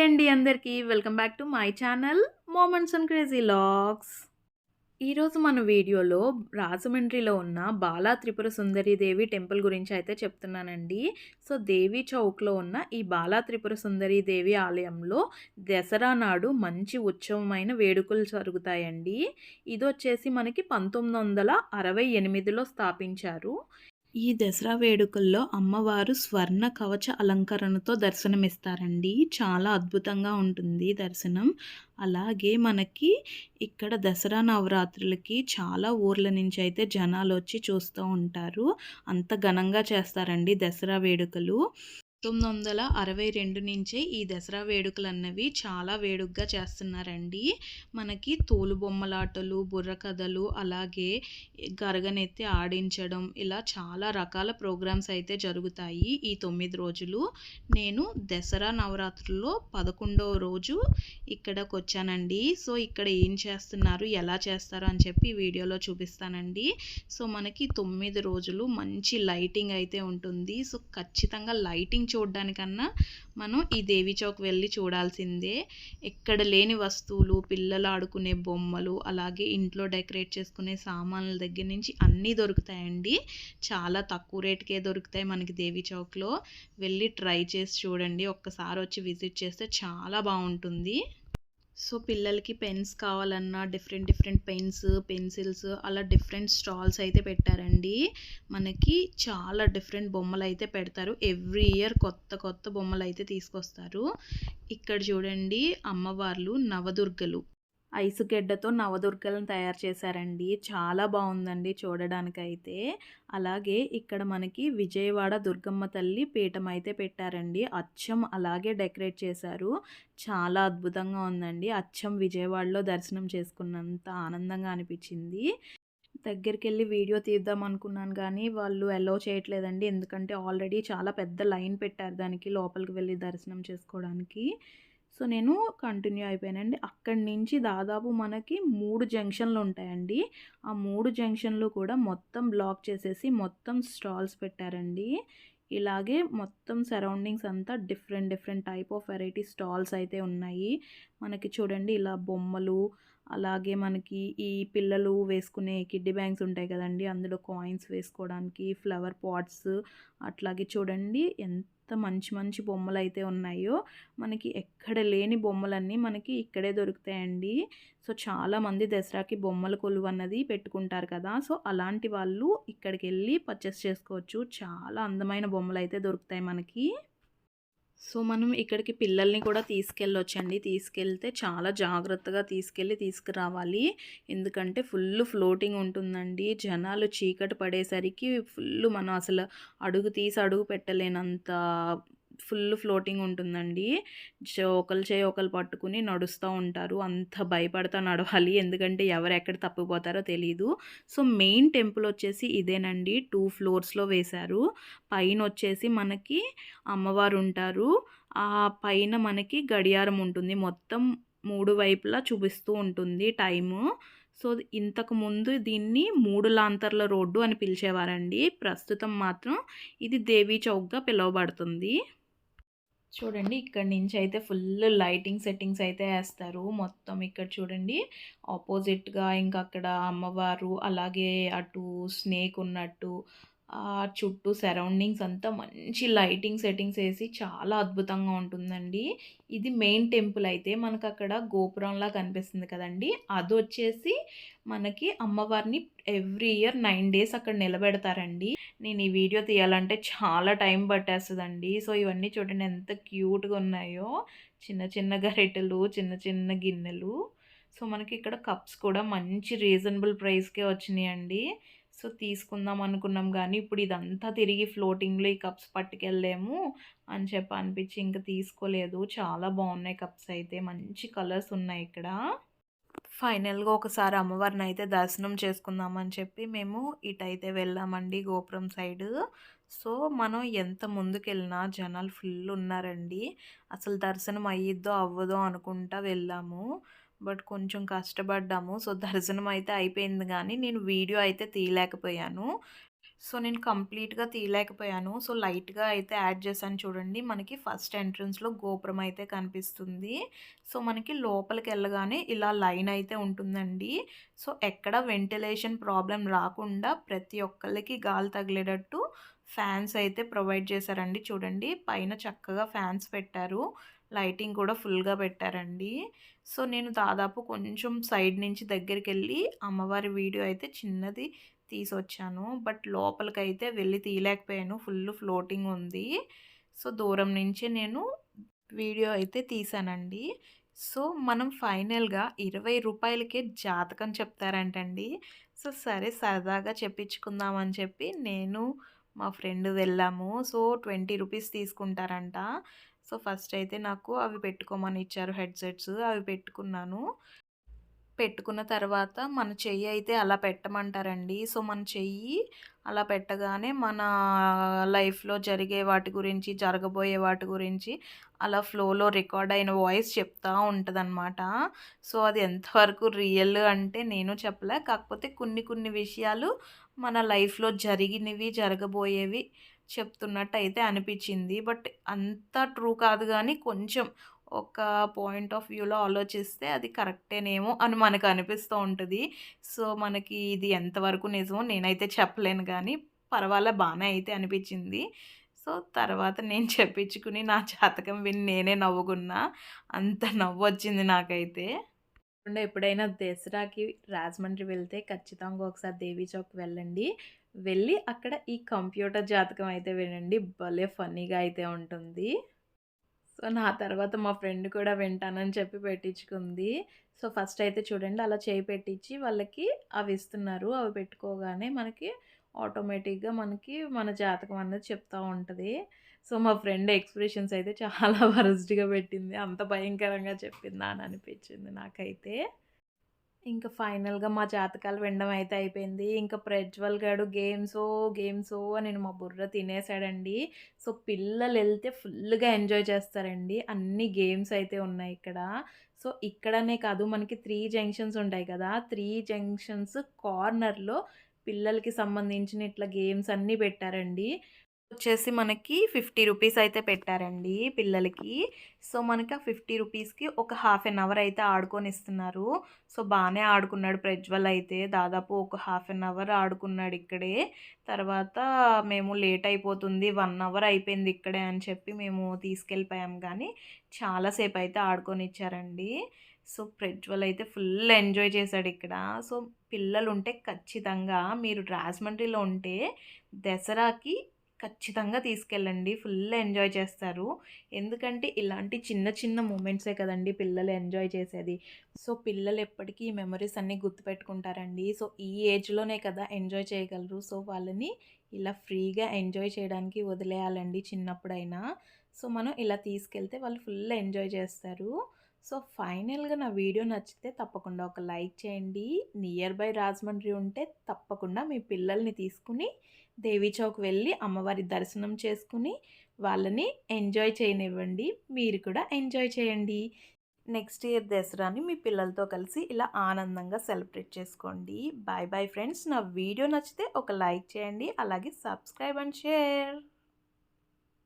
Hi అండి అందరికీ. Welcome back to my channel moments and crazy logs ఈరోజు మన వీడియోలో రాజమండ్రిలో ఉన్న బాలా త్రిపుర సుందరి దేవి టెంపుల్ గురించి అయితే చెప్తున్నానండి. సో దేవి చౌక్లో ఉన్న ఈ బాలా త్రిపుర సుందరి దేవి ఆలయంలో దసరా నాడు మంచి ఉత్సవమైన వేడుకలు జరుగుతాయండి. ఇది వచ్చేసి మనకి పంతొమ్మిది వందల అరవై ఎనిమిదిలో స్థాపించారు. ఈ దసరా వేడుకల్లో అమ్మవారు స్వర్ణ కవచ అలంకరణతో దర్శనమిస్తారండి. చాలా అద్భుతంగా ఉంటుంది దర్శనం. అలాగే మనకి ఇక్కడ దసరా నవరాత్రులకి చాలా ఊర్ల నుంచి అయితే జనాలు వచ్చి చూస్తూ ఉంటారు. అంత ఘనంగా చేస్తారండి దసరా వేడుకలు. పంతొమ్మిది వందల అరవై రెండు నుంచే ఈ దసరా వేడుకలు అన్నవి చాలా వేడుకగా చేస్తున్నారండి. మనకి తోలు బొమ్మలాటలు బుర్ర కథలు అలాగే గరగనెత్తి ఆడించడం ఇలా చాలా రకాల ప్రోగ్రామ్స్ అయితే జరుగుతాయి ఈ తొమ్మిది రోజులు. నేను దసరా నవరాత్రుల్లో పదకొండవ రోజు ఇక్కడికి వచ్చానండి సో ఇక్కడ ఏం చేస్తున్నారు ఎలా చేస్తారు అని చెప్పి వీడియోలో చూపిస్తానండి. సో మనకి తొమ్మిది రోజులు మంచి లైటింగ్ అయితే ఉంటుంది. సో ఖచ్చితంగా లైటింగ్ చూడడానికన్నా మనం ఈ దేవి చౌక్ వెళ్ళి చూడాల్సిందే. ఎక్కడ లేని వస్తువులు పిల్లలు ఆడుకునే బొమ్మలు అలాగే ఇంట్లో డెకరేట్ చేసుకునే సామాన్ల దగ్గర నుంచి అన్నీ దొరుకుతాయండి. చాలా తక్కువ రేటుకే దొరుకుతాయి మనకి దేవి చౌక్లో. వెళ్ళి ట్రై చేసి చూడండి. ఒక్కసారి వచ్చి విజిట్ చేస్తే చాలా బాగుంటుంది. సో పిల్లలకి పెన్స్ కావాలన్నా డిఫరెంట్ డిఫరెంట్ పెన్స్ పెన్సిల్స్ అలా డిఫరెంట్ స్టాల్స్ అయితే పెట్టారండి. మనకి చాలా డిఫరెంట్ బొమ్మలు అయితే పెడతారు. ఎవ్రీ ఇయర్ కొత్త కొత్త బొమ్మలు అయితే తీసుకొస్తారు. ఇక్కడ చూడండి అమ్మవార్లు నవదుర్గలు. ఐసుగెడ్డతో నవదుర్గలను తయారు చేశారండి. చాలా బాగుందండి చూడడానికైతే. అలాగే ఇక్కడ మనకి విజయవాడ దుర్గమ్మ తల్లి పీఠం అయితే పెట్టారండి. అచ్చం అలాగే డెకరేట్ చేశారు. చాలా అద్భుతంగా ఉందండి. అచ్చం విజయవాడలో దర్శనం చేసుకున్నంత ఆనందంగా అనిపించింది. దగ్గరికి వెళ్ళి వీడియో తీద్దాం అనుకున్నాను కానీ వాళ్ళు అలో చేయట్లేదండి. ఎందుకంటే ఆల్రెడీ చాలా పెద్ద లైన్ పెట్టారు దానికి లోపలికి వెళ్ళి దర్శనం చేసుకోవడానికి. సో నేను కంటిన్యూ అయిపోయానండి. అక్కడి నుంచి దాదాపు మనకి మూడు జంక్షన్లు ఉంటాయండి. ఆ మూడు జంక్షన్లు కూడా మొత్తం బ్లాక్ చేసేసి మొత్తం స్టాల్స్ పెట్టారండి. ఇలాగే మొత్తం సరౌండింగ్స్ అంతా different different type of variety stalls అయితే ఉన్నాయి. మనకి చూడండి ఇలా బొమ్మలు అలాగే మనకి ఈ పిల్లలు వేసుకునే కిడ్డీ బ్యాంగ్స్ ఉంటాయి కదండి. అందులో కాయిన్స్ వేసుకోవడానికి ఫ్లవర్ పాట్స్ అట్లాగే చూడండి ఎంత మంచి మంచి బొమ్మలు అయితే ఉన్నాయో మనకి ఎక్కడ లేని బొమ్మలన్నీ మనకి ఇక్కడే దొరుకుతాయండి. సో చాలామంది దసరాకి బొమ్మల కొలువు అన్నది పెట్టుకుంటారు కదా. సో అలాంటి వాళ్ళు ఇక్కడికి వెళ్ళి పర్చేస్ చేసుకోవచ్చు. చాలా అందమైన బొమ్మలు అయితే దొరుకుతాయి మనకి. సో మనం ఇక్కడికి పిల్లల్ని కూడా తీసుకెళ్ళొచ్చండి. తీసుకెళ్తే చాలా జాగ్రత్తగా తీసుకెళ్ళి తీసుకురావాలి. ఎందుకంటే ఫుల్ ఫ్లోటింగ్ ఉంటుందండి. జనాలు చీకటి పడేసరికి ఫుల్ మనం అసలు అడుగు తీసి అడుగు పెట్టలేనంత ఫుల్ ఫ్లోటింగ్ ఉంటుందండి. ఒకరు చేయి ఒకరు పట్టుకుని నడుస్తూ ఉంటారు. అంత భయపడతా నడవాలి. ఎందుకంటే ఎవరు ఎక్కడ తప్పిపోతారో తెలియదు సో మెయిన్ టెంపుల్ వచ్చేసి ఇదేనండి. టూ ఫ్లోర్స్లో వేశారు. పైన వచ్చేసి మనకి అమ్మవారు ఉంటారు. ఆ పైన మనకి గడియారం ఉంటుంది. మొత్తం మూడు వైపులా చూపిస్తూ ఉంటుంది టైము. సో ఇంతకు ముందు దీన్ని మూడు లాంతర్ల రోడ్డు అని పిలిచేవారండి. ప్రస్తుతం మాత్రం ఇది దేవీ చౌక్గా పిలువబడుతుంది. చూడండి ఇక్కడ నుంచి అయితే ఫుల్ లైటింగ్ సెట్టింగ్స్ అయితే వేస్తారు మొత్తం ఇక్కడ చూడండి ఆపోజిట్గా ఇంకా అక్కడ అమ్మవారు అలాగే అటు స్నేక్ ఉన్నట్టు చుట్టూ సరౌండింగ్స్ అంతా మంచి లైటింగ్ సెట్టింగ్స్ వేసి చాలా అద్భుతంగా ఉంటుందండి. ఇది మెయిన్ టెంపుల్ అయితే మనకు అక్కడ గోపురంలా కనిపిస్తుంది కదండి. అది వచ్చేసి మనకి అమ్మవారిని ఎవ్రీ ఇయర్ నైన్ డేస్ అక్కడ నిలబెడతారండి. నేను ఈ వీడియో తీయాలంటే చాలా టైం పట్టేస్తుందండి. సో ఇవన్నీ చూడండి ఎంత క్యూట్గా ఉన్నాయో. చిన్న చిన్న గరిటెలు చిన్న చిన్న గిన్నెలు. సో మనకి ఇక్కడ కప్స్ కూడా మంచి రీజనబుల్ ప్రైస్కే వచ్చినాయండి. సో తీసుకుందాం అనుకున్నాం కానీ ఇప్పుడు ఇదంతా తిరిగి ఫ్లోటింగ్లో ఈ కప్స్ పట్టుకెళ్ళలేము అని చెప్పి అనిపించి ఇంకా తీసుకోలేదు. చాలా బాగున్నాయి కప్స్ అయితే. మంచి కలర్స్ ఉన్నాయి ఇక్కడ. ఫైనల్గా ఒకసారి అమ్మవారిని అయితే దర్శనం చేసుకుందామని చెప్పి మేము ఇటైతే వెళ్ళామండి గోపురం సైడు. సో మనం ఎంత ముందుకెళ్ళినా జనాలు ఫుల్ ఉన్నారండి. అసలు దర్శనం అయ్యిద్దో అవ్వదో అనుకుంటా వెళ్ళాము. బట్ కొంచెం కష్టపడ్డాము. సో దర్శనం అయితే అయిపోయింది కానీ నేను వీడియో అయితే తీయలేకపోయాను. సో నేను కంప్లీట్‌గా తీయలేకపోయాను. సో లైట్‌గా అయితే యాడ్ చేశాను చూడండి. మనకి ఫస్ట్ ఎంట్రన్స్‌లో గోపురం అయితే కనిపిస్తుంది. సో మనకి లోపలికి వెళ్ళగానే ఇలా లైన్ అయితే ఉంటుందండి. సో ఎక్కడ వెంటిలేషన్ ప్రాబ్లం రాకుండా ప్రతి ఒక్కళ్ళకి గాలి తగిలేటట్టు ఫ్యాన్స్ అయితే ప్రొవైడ్ చేశారండి. చూడండి పైన చక్కగా ఫ్యాన్స్ పెట్టారు. లైటింగ్ కూడా ఫుల్‌గా పెట్టారండి. సో నేను దాదాపు కొంచెం సైడ్ నుంచి దగ్గరికి వెళ్ళి అమ్మవారి వీడియో అయితే చిన్నది తీసొచ్చాను. బట్ లోపలికైతే వెళ్ళి తీయలేకపోయాను. ఫుల్ ఫ్లోటింగ్ ఉంది. సో దూరం నుంచే నేను వీడియో అయితే తీసానండి సో మనం ఫైనల్‌గా ఇరవై రూపాయలకే జాతకం చెప్తారంటండి. సో సరే సరదాగా చెప్పించుకుందామని చెప్పి నేను, మా ఫ్రెండ్ వెళ్ళాము. సో ట్వంటీ రూపీస్ తీసుకుంటారంట. సో ఫస్ట్ అయితే నాకు అవి పెట్టుకోమని ఇచ్చారు హెడ్‌సెట్స్. అవి పెట్టుకున్నాను. పెట్టుకున్న తర్వాత మన చెయ్యి అయితే అలా పెట్టమంటారండి. సో మన చెయ్యి అలా పెట్టగానే మన లైఫ్‌లో జరిగే వాటి గురించి, జరగబోయే వాటి గురించి అలా ఫ్లోలో రికార్డ్ అయిన వాయిస్ చెప్తూ ఉంటుందన్నమాట సో అది ఎంతవరకు రియల్ అంటే నేను చెప్పలే. కాకపోతే కొన్ని కొన్ని విషయాలు మన లైఫ్‌లో జరిగినవి, జరగబోయేవి చెప్తున్నట్టు అయితే అనిపించింది. బట్ అంత ట్రూ కాదు కానీ కొంచెం ఒక పాయింట్ ఆఫ్ వ్యూలో ఆలోచిస్తే అది కరెక్టేనేమో అని మనకు అనిపిస్తూ ఉంటుంది సో మనకి ఇది ఎంతవరకు నిజమో నేనైతే చెప్పలేను కానీ పర్వాలే బాగానే అయితే అనిపించింది. సో తర్వాత నేను చెప్పించుకుని నా జాతకం విని నేనే నవ్వుకున్నా. అంత నవ్వొచ్చింది నాకైతే. ఎప్పుడైనా దసరాకి రాజమండ్రి వెళ్తే ఖచ్చితంగా ఒకసారి దేవీ చౌక్ వెళ్ళండి. వెళ్ళి అక్కడ ఈ కంప్యూటర్ జాతకం అయితే వినండి. భలే ఫన్నీగా అయితే ఉంటుంది. సో నా తర్వాత మా ఫ్రెండ్ కూడా వింటానని చెప్పి పెట్టించుకుంది. సో ఫస్ట్ అయితే చూడండి అలా చేయి పెట్టించి వాళ్ళకి అవి ఇస్తున్నారు. అవి పెట్టుకోగానే మనకి ఆటోమేటిక్‌గా మనకి మన జాతకం అనేది చెప్తూ ఉంటుంది సో మా ఫ్రెండ్ ఎక్స్‌ప్రెషన్స్ అయితే చాలా వరస్ట్‌గా పెట్టింది. అంత భయంకరంగా చెప్పిందా అని అనిపించింది నాకైతే. ఇంకా ఫైనల్‌గా మా జాతకాలు వినడం అయితే అయిపోయింది. ఇంకా ప్రజ్వల్ గాడు గేమ్సో, గేమ్సో అని మా బుర్ర తినేసాడండి. సో పిల్లలు వెళ్తే ఫుల్‌గా ఎంజాయ్ చేస్తారండి. అన్ని గేమ్స్ అయితే ఉన్నాయి ఇక్కడ. సో ఇక్కడనే కాదు మనకి త్రీ జంక్షన్స్ ఉంటాయి కదా! త్రీ జంక్షన్స్ కార్నర్‌లో పిల్లలకి సంబంధించిన ఇట్లా గేమ్స్ అన్నీ పెట్టారండి. వచ్చేసి మనకి ఫిఫ్టీ రూపీస్ అయితే పెట్టారండి పిల్లలకి. సో మనకి ఆ ఫిఫ్టీ రూపీస్కి ఒక హాఫ్ అన్ అవర్ అయితే ఆడుకొని ఇస్తున్నారు సో బాగానే ఆడుకున్నాడు ప్రజ్వల్ అయితే. దాదాపు ఒక హాఫ్ అన్ అవర్ ఆడుకున్నాడు ఇక్కడే. తర్వాత మేము లేట్ అయిపోతుంది వన్ అవర్ అయిపోయింది ఇక్కడే అని చెప్పి మేము తీసుకెళ్ళిపోయాం కానీ చాలాసేపు అయితే ఆడుకొని ఇచ్చారండి సో ప్రజ్వల్ అయితే ఫుల్ ఎంజాయ్ చేశాడు ఇక్కడ. సో పిల్లలు ఉంటే ఖచ్చితంగా మీరు రాజమండ్రిలో ఉంటే దసరాకి ఖచ్చితంగా తీసుకెళ్ళండి. ఫుల్ ఎంజాయ్ చేస్తారు. ఎందుకంటే ఇలాంటి చిన్న చిన్న మూమెంట్సే కదండి పిల్లలు ఎంజాయ్ చేసేది. సో పిల్లలు ఎప్పటికీ ఈ మెమరీస్ అన్నీ గుర్తుపెట్టుకుంటారండి. సో ఈ ఏజ్‌లోనే కదా ఎంజాయ్ చేయగలరు. సో వాళ్ళని ఇలా ఫ్రీగా ఎంజాయ్ చేయడానికి వదిలేయాలండి చిన్నప్పుడైనా. సో మనం ఇలా తీసుకెళ్తే వాళ్ళు ఫుల్ ఎంజాయ్ చేస్తారు. సో ఫైనల్‌గా నా వీడియో నచ్చితే తప్పకుండా ఒక లైక్ చేయండి. నియర్ బై రాజమండ్రి ఉంటే తప్పకుండా మీ పిల్లల్ని తీసుకొని దేవీ చౌక్ వెళ్ళి అమ్మవారి దర్శనం చేసుకుని వాళ్ళని ఎంజాయ్ చేయనివ్వండి. మీరు కూడా ఎంజాయ్ చేయండి. నెక్స్ట్ ఇయర్ దసరాని మీ పిల్లలతో కలిసి ఇలా ఆనందంగా సెలబ్రేట్ చేసుకోండి. Bye bye friends. నా వీడియో నచ్చితే ఒక లైక్ చేయండి. అలాగే సబ్స్క్రైబ్ అండ్ షేర్.